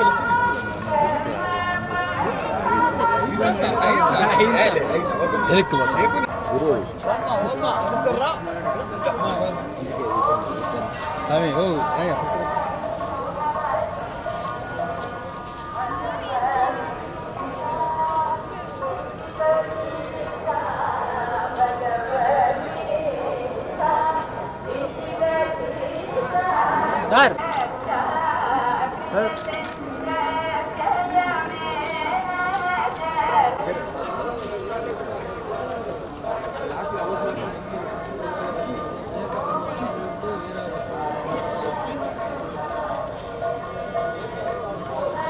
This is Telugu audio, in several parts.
అలా ఇక్కడ వచ్చి వెనక్కి పోతా స్వామి ఓ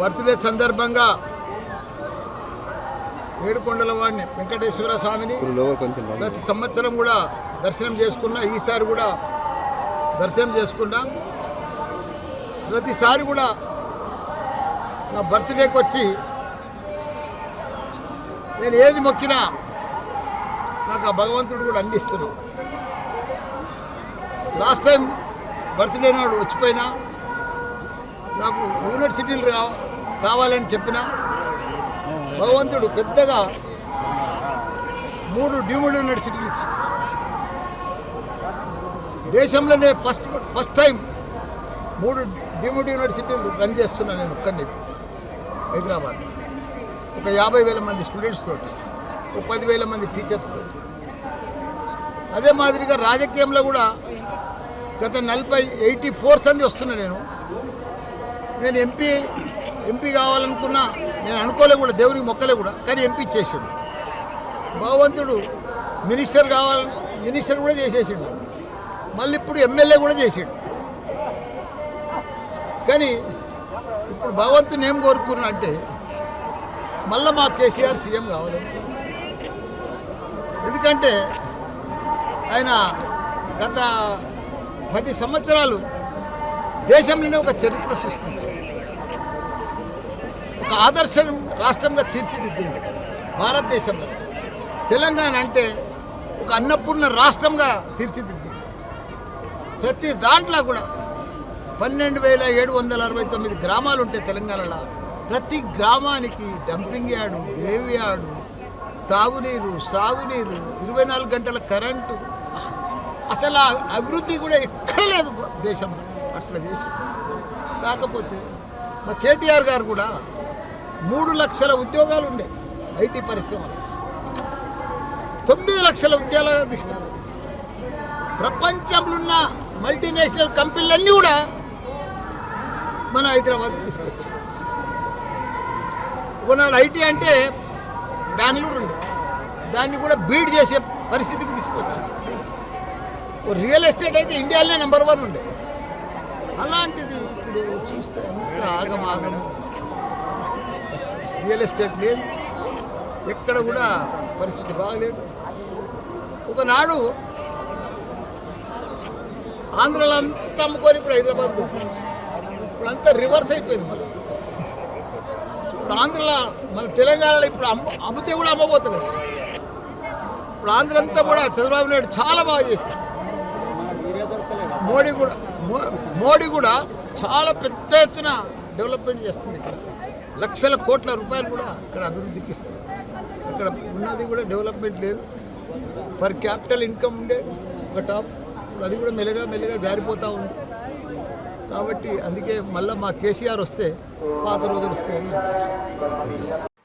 బర్త్డే సందర్భంగా ఏడుకొండల వాడిని వెంకటేశ్వర స్వామిని ప్రతి సంవత్సరం కూడా దర్శనం చేసుకున్నా ఈసారి కూడా దర్శనం చేసుకున్నా. ప్రతిసారి కూడా నా బర్త్డేకి వచ్చి నేను ఏది మొక్కినా నాకు ఆ భగవంతుడు కూడా అందిస్తున్నాడు. లాస్ట్ టైం బర్త్డే నాడు వచ్చిపోయినా నాకు యూనివర్సిటీలు రా కావాలని చెప్పిన భగవంతుడు పెద్దగా మూడు డీమ్డ్ యూనివర్సిటీలు ఇచ్చి. దేశంలోనే ఫస్ట్ ఫస్ట్ టైం మూడు డీమ్డ్ యూనివర్సిటీలు రన్ చేస్తున్నా నేను ఒక్కరిని హైదరాబాద్. ఒక యాభై వేల మంది స్టూడెంట్స్ తోటి ఒక పదివేల మంది టీచర్స్ తోటి. అదే మాదిరిగా రాజకీయంలో కూడా గత నలభై ఎయిటీ ఫోర్ సంది వస్తున్నా నేను. నేను ఎంపీ ఎంపీ కావాలనుకున్నా నేను అనుకోలే కూడా దేవునికి మొక్కలే కూడా కానీ ఎంపీ చేసాడు. భగవంతుడు మినిస్టర్ కావాలని మినిస్టర్ కూడా చేసేసిండు. మళ్ళీ ఇప్పుడు ఎమ్మెల్యే కూడా చేసాడు. కానీ ఇప్పుడు భగవంతుని ఏం కోరుకున్నా అంటే మళ్ళీ మా కేసీఆర్ సీఎం కావాలి. ఎందుకంటే ఆయన గత పది సంవత్సరాలు దేశంలోనే ఒక చరిత్ర సృష్టించింది ఒక ఆదర్శం రాష్ట్రంగా తీర్చిదిద్దింది భారతదేశంలో. తెలంగాణ అంటే ఒక అన్నపూర్ణ రాష్ట్రంగా తీర్చిదిద్దింది. ప్రతి దాంట్లో కూడా పన్నెండు వేల ఏడు వందల అరవై తొమ్మిది గ్రామాలు ఉంటాయి తెలంగాణలో ప్రతి గ్రామానికి డంపింగ్ యార్డు గ్రేవ్ యార్డు తాగునీరు సాగునీరు ఇరవై నాలుగు గంటల కరెంటు. అసలు అభివృద్ధి కూడా ఎక్కడ లేదు దేశంలో. అట్లా చేసి. కాకపోతే మా కేటీఆర్ గారు కూడా మూడు లక్షల ఉద్యోగాలు ఉండే ఐటీ పరిశ్రమలో. తొమ్మిది లక్షల ఉద్యోగాలు తీసుకున్నారు ప్రపంచంలో ఉన్న మల్టీనేషనల్ కంపెనీలన్నీ కూడా మన హైదరాబాద్కి తీసుకొచ్చు. ఒకనాడు ఐటీ అంటే బెంగళూరు ఉండే. దాన్ని కూడా బీడ్ చేసే పరిస్థితికి తీసుకొచ్చు. ఓ రియల్ ఎస్టేట్ అయితే ఇండియాలోనే నెంబర్ వన్ ఉండే. అలాంటిది ఇప్పుడు చూస్తే ఎంత ఆగమాగం రియల్ ఎస్టేట్ లేదు. ఎక్కడ కూడా పరిస్థితి బాగలేదు. ఒకనాడు ఆంధ్రలో అంతా అమ్ముకొని ఇప్పుడు హైదరాబాద్ ఇప్పుడు అంతా రివర్స్ అయిపోయింది మళ్ళీ. ఇప్పుడు ఆంధ్రలో మన తెలంగాణలో ఇప్పుడు అమ్ము అమ్మితే కూడా అమ్మబోతలేదు ఇప్పుడు ఆంధ్ర అంతా కూడా చంద్రబాబు నాయుడు చాలా బాగా చేసింది మోడీ కూడా మో- మోడీ కూడా చాలా పెద్ద ఎత్తున డెవలప్మెంట్ చేస్తుంది ఇక్కడ. లక్షల కోట్ల రూపాయలు కూడా ఇక్కడ అభివృద్ధికి ఇస్తుంది. ఇక్కడ ఉన్నది కూడా డెవలప్మెంట్ లేదు. ఫర్ క్యాపిటల్ ఇన్కమ్ ఉండే ఒక టాప్. అది కూడా మెల్లగా మెల్లగా జారిపోతూ ఉంది. కాబట్టి అందుకే మళ్ళీ మా కేసీఆర్ వస్తే పాత రోజులు వస్తాయని